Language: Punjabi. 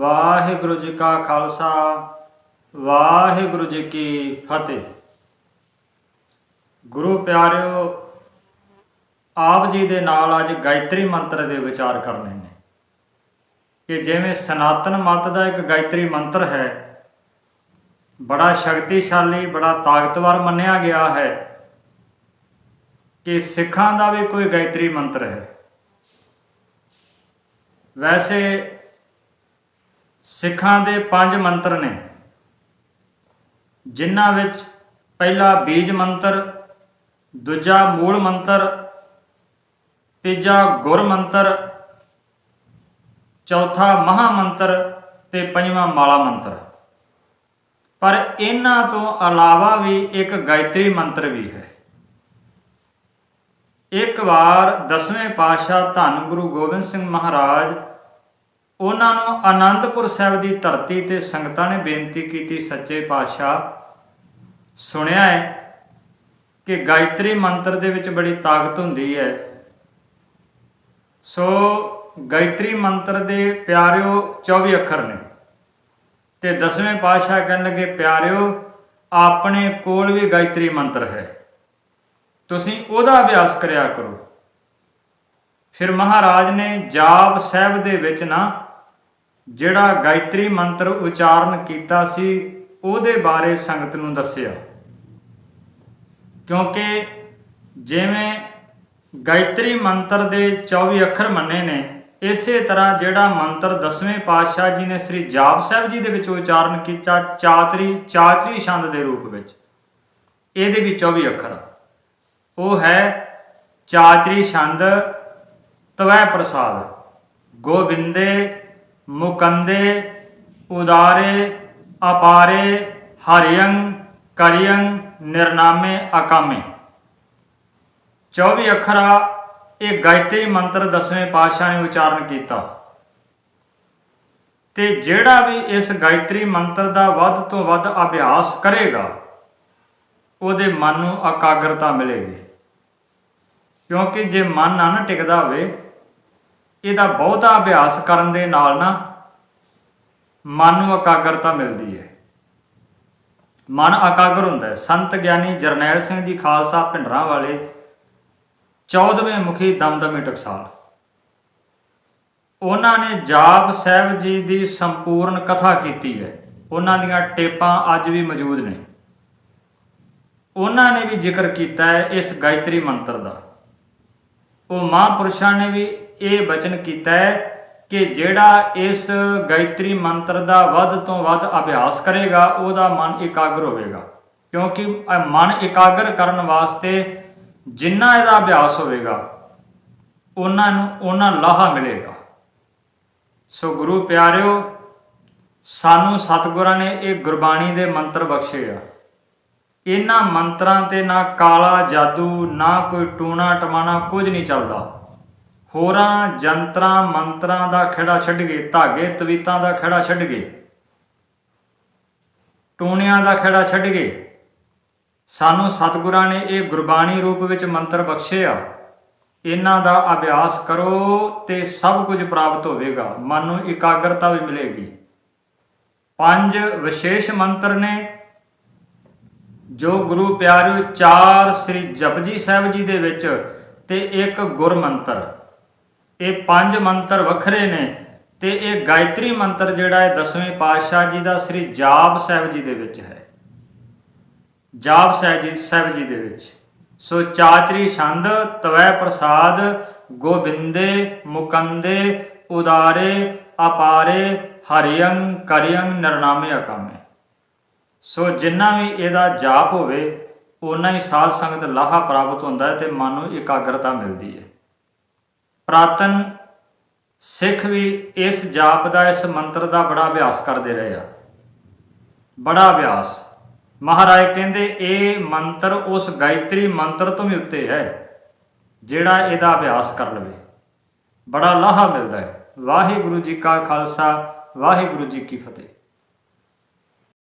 ਵਾਹਿਗੁਰੂ ਜੀ ਕਾ ਖਾਲਸਾ, ਵਾਹਿਗੁਰੂ ਜੀ ਕੀ ਫਤਿਹ। ਗੁਰੂ ਪਿਆਰਿਓ, ਆਪ ਜੀ ਦੇ ਨਾਲ ਅੱਜ ਗਾਇਤਰੀ ਮੰਤਰ ਦੇ ਵਿਚਾਰ ਕਰਨੇ ਨੇ। ਕਿ ਜਿਵੇਂ ਸਨਾਤਨ ਮਤ ਦਾ ਇੱਕ ਗਾਇਤਰੀ ਮੰਤਰ ਹੈ, ਬੜਾ ਸ਼ਕਤੀਸ਼ਾਲੀ, ਬੜਾ ਤਾਕਤਵਰ ਮੰਨਿਆ ਗਿਆ ਹੈ ਕਿ ਸਿੱਖਾਂ ਦਾ ਵੀ ਕੋਈ ਗਾਇਤਰੀ ਮੰਤਰ ਹੈ। ਵੈਸੇ ਸਿੱਖਾਂ ਦੇ ਪੰਜ ਮੰਤਰ ਨੇ, ਜਿਨ੍ਹਾਂ ਵਿੱਚ ਪਹਿਲਾ ਬੀਜ ਮੰਤਰ, ਦੂਜਾ ਮੂਲ ਮੰਤਰ, ਤੀਜਾ ਗੁਰ ਮੰਤਰ, ਚੌਥਾ ਮਹਾ ਮੰਤਰ ਤੇ ਪੰਜਵਾਂ ਮਾਲਾ ਮੰਤਰ। ਪਰ ਇਹਨਾਂ ਤੋਂ ਇਲਾਵਾ ਵੀ ਇੱਕ ਗਾਇਤਰੀ ਮੰਤਰ ਵੀ ਹੈ। ਇੱਕ ਵਾਰ ਦਸਵੇਂ ਪਾਤਸ਼ਾਹ ਧੰਨ ਗੁਰੂ ਗੋਬਿੰਦ ਸਿੰਘ ਮਹਾਰਾਜ ਉਹਨਾਂ ਨੂੰ ਆਨੰਦਪੁਰ ਸਾਹਿਬ ਦੀ ਧਰਤੀ ਤੇ ਸੰਗਤਾਂ ਨੇ ਬੇਨਤੀ ਕੀਤੀ, ਸੱਚੇ ਪਾਤਸ਼ਾਹ, ਸੁਣਿਆ ਹੈ ਕਿ ਗਾਇਤਰੀ ਮੰਤਰ ਦੇ ਵਿੱਚ ਬੜੀ ਤਾਕਤ ਹੁੰਦੀ ਹੈ। ਸੋ ਗਾਇਤਰੀ ਮੰਤਰ ਦੇ ਪਿਆਰਿਓ 24 ਅੱਖਰ ਨੇ ਤੇ ਦਸਵੇਂ ਪਾਤਸ਼ਾਹ ਕਹਿਣ ਲੱਗੇ, ਪਿਆਰਿਓ, ਆਪਣੇ ਕੋਲ ਵੀ ਗਾਇਤਰੀ ਮੰਤਰ ਹੈ। ਤੁਸੀਂ ਉਹਦਾ ਅਭਿਆਸ ਕਰਿਆ ਕਰੋ। ਫਿਰ ਮਹਾਰਾਜ ਨੇ ਜਾਪ ਸਾਹਿਬ ਦੇ ਵਿੱਚ ਨਾ ਜਿਹੜਾ ਗਾਇਤਰੀ ਮੰਤਰ ਉਚਾਰਨ ਕੀਤਾ ਸੀ, ਉਹਦੇ ਬਾਰੇ ਸੰਗਤ ਨੂੰ ਦੱਸਿਆ। ਕਿਉਂਕਿ ਜਿਵੇਂ ਗਾਇਤਰੀ ਮੰਤਰ ਦੇ 24 ਅੱਖਰ ਮੰਨੇ ਨੇ, ਇਸੇ ਤਰ੍ਹਾਂ ਜਿਹੜਾ ਮੰਤਰ ਦਸਵੇਂ ਪਾਤਸ਼ਾਹ ਜੀ ਨੇ ਸ੍ਰੀ ਜਾਪ ਸਾਹਿਬ ਜੀ ਦੇ ਵਿੱਚ ਉਚਾਰਨ ਕੀਤਾ, ਚਾਤਰੀ ਚਾਤਰੀ ਛੰਦ ਦੇ ਰੂਪ ਵਿੱਚ। ਇਹਦੇ ਵੀ 24 ਅੱਖਰ। ਉਹ ਹੈ ਚਾਤਰੀ ਛੰਦ, ਤਵੈ ਪ੍ਰਸਾਦ, ਗੋਬਿੰਦੇ ਮੁਕੰਦੇ, ਉਦਾਰੇ, ਅਪਾਰੇ, ਹਰਿਯੰ, ਕਰਿਯੰ, ਨਿਰਨਾਮੇ, ਅਕਾਮੇ। 24 ਅੱਖਰਾ ਇਹ ਗਾਇਤਰੀ ਮੰਤਰ ਦਸਵੇਂ ਪਾਤਸ਼ਾਹ ਨੇ ਉਚਾਰਨ ਕੀਤਾ। ਤੇ ਜਿਹੜਾ ਵੀ ਇਸ ਗਾਇਤਰੀ ਮੰਤਰ ਦਾ ਵੱਧ ਤੋਂ ਵੱਧ ਅਭਿਆਸ ਕਰੇਗਾ, ਉਹਦੇ ਮਨ ਨੂੰ ਇਕਾਗਰਤਾ ਮਿਲੇਗੀ। ਕਿਉਂਕਿ ਜੇ ਮਨ ਨਾ ਟਿਕਦਾ ਹੋਵੇ, ਇਹਦਾ ਬਹੁਤਾ ਅਭਿਆਸ ਕਰਨ ਦੇ ਨਾਲ ਨਾ ਮਨ ਨੂੰ ਇਕਾਗਰਤਾ ਮਿਲਦੀ ਹੈ। ਮਨ ਇਕਾਗਰ ਹੁੰਦਾ ਹੈ। ਸੰਤ ਗਿਆਨੀ ਜਰਨੈਲ ਸਿੰਘ ਜੀ ਖਾਲਸਾ ਭਿੰਡਰਾਂ ਵਾਲੇ 14ਵੇਂ ਮੁਖੀ ਦਮਦਮੀ ਟਕਸਾਲ। ਉਹਨਾਂ ਨੇ ਜਾਪ ਸਾਹਿਬ ਜੀ ਦੀ ਸੰਪੂਰਨ ਕਥਾ ਕੀਤੀ ਹੈ। ਉਹਨਾਂ ਦੀਆਂ ਟੇਪਾਂ ਅੱਜ ਵੀ ਮੌਜੂਦ ਨੇ। ਉਹਨਾਂ ਨੇ ਵੀ ਜ਼ਿਕਰ ਕੀਤਾ ਹੈ ਇਸ ਗਾਇਤਰੀ ਮੰਤਰ ਦਾ। ਉਹ ਮਹਾਂਪੁਰਸ਼ਾਂ ਨੇ ਵੀ ਇਹ ਬਚਨ ਕੀਤਾ ਹੈ ਕਿ ਜਿਹੜਾ ਇਸ ਗਾਇਤਰੀ ਮੰਤਰ ਦਾ ਵੱਧ ਤੋਂ ਵੱਧ ਅਭਿਆਸ ਕਰੇਗਾ, ਉਹਦਾ ਮਨ ਇਕਾਗਰ ਹੋਵੇਗਾ। ਕਿਉਂਕਿ ਮਨ ਇਕਾਗਰ ਕਰਨ ਵਾਸਤੇ ਜਿੰਨਾ ਇਹਦਾ ਅਭਿਆਸ ਹੋਵੇਗਾ, ਉਹਨਾਂ ਨੂੰ ਉਹਨਾਂ ਲਾਹਾ ਮਿਲੇਗਾ। ਸੋ ਗੁਰੂ ਪਿਆਰਿਓ, ਸਾਨੂੰ ਸਤਿਗੁਰਾਂ ਨੇ ਇਹ ਗੁਰਬਾਣੀ ਦੇ ਮੰਤਰ ਬਖਸ਼ੇ ਆ। ਇਹਨਾਂ ਮੰਤਰਾਂ ਤੇ ਨਾ ਕਾਲਾ ਜਾਦੂ, ਨਾ ਕੋਈ ਟੂਣਾ ਟਮਾਣਾ ਕੁਝ ਨਹੀਂ ਚੱਲਦਾ। ਹੋਰਾਂ ਜੰਤਰਾਂ ਮੰਤਰਾਂ ਦਾ ਖੇੜਾ ਛੱਡ ਗਏ, ਧਾਗੇ ਤਵੀਤਾਂ ਦਾ ਖੇੜਾ ਛੱਡ ਗਏ, ਟੂਣਿਆਂ ਦਾ ਖੇੜਾ ਛੱਡ ਗਏ। ਸਾਨੂੰ ਸਤਿਗੁਰਾਂ ਨੇ ਇਹ ਗੁਰਬਾਣੀ ਰੂਪ ਵਿੱਚ ਮੰਤਰ ਬਖਸ਼ਿਆ। ਇਹਨਾਂ ਦਾ ਅਭਿਆਸ ਕਰੋ ਤੇ ਸਭ ਕੁਝ ਪ੍ਰਾਪਤ ਹੋਵੇਗਾ। ਮਨ ਨੂੰ ਇਕਾਗਰਤਾ ਵੀ ਮਿਲੇਗੀ। ਪੰਜ ਵਿਸ਼ੇਸ਼ ਮੰਤਰ ਨੇ, ਜੋ ਗੁਰੂ ਪਿਆਰਿਓ ਚਾਰ ਸ੍ਰੀ ਜਪਜੀ ਸਾਹਿਬ ਜੀ ਦੇ ਵਿੱਚ ਤੇ ਇੱਕ ਗੁਰ ਮੰਤਰ ਇਹ ਪੰਜ ਮੰਤਰ ਵੱਖਰੇ ਨੇ ਤੇ ਇਹ ਗਾਇਤਰੀ ਮੰਤਰ ਜਿਹੜਾ ਹੈ ਦਸਵੇਂ ਪਾਤਸ਼ਾਹ ਜੀ ਦਾ ਸ੍ਰੀ ਜਾਪ ਸਾਹਿਬ ਜੀ ਦੇ ਵਿੱਚ ਹੈ। ਜਾਪ ਸਾਹਿਬ ਜੀ ਸਾਹਿਬ ਜੀ ਦੇ ਵਿੱਚ। ਸੋ ਚਾਚਰੀ ਛੰਦ, ਤਵੈ ਪ੍ਰਸਾਦ, ਗੋਬਿੰਦੇ, ਮੁਕੰਦੇ, ਉਦਾਰੇ, ਅਪਾਰੇ ਹਰਿਯੰ ਕਰਿਯੰ ਨਰਨਾਮੇ ਅਕਾਮੇ। ਸੋ ਜਿੰਨਾ ਵੀ ਇਹਦਾ ਜਾਪ ਹੋਵੇ ਉਨਾ ਹੀ ਸਾਧ ਸੰਗਤ ਲਾਹਾ ਪ੍ਰਾਪਤ ਹੁੰਦਾ ਹੈ ਤੇ ਮਨ ਨੂੰ ਇਕਾਗਰਤਾ ਮਿਲਦੀ ਹੈ। ਪ੍ਰਾਤਨ ਸਿੱਖ ਵੀ ਇਸ ਜਾਪ ਦਾ, ਇਸ ਮੰਤਰ ਦਾ ਬੜਾ ਅਭਿਆਸ ਕਰਦੇ ਰਹੇ ਆ। ਬੜਾ ਅਭਿਆਸ। ਮਹਾਰਾਜ ਕਹਿੰਦੇ, ਇਹ ਮੰਤਰ ਉਸ ਗਾਇਤਰੀ ਮੰਤਰ ਤੋਂ ਵੀ ਉੱਤੇ ਹੈ, ਜਿਹੜਾ ਇਹਦਾ ਅਭਿਆਸ ਕਰ ਲਵੇ। ਬੜਾ ਲਾਹਾ ਮਿਲਦਾ ਹੈ। ਵਾਹਿਗੁਰੂ ਜੀ ਕਾ ਖਾਲਸਾ, ਵਾਹਿਗੁਰੂ ਜੀ ਕੀ ਫਤਿਹ।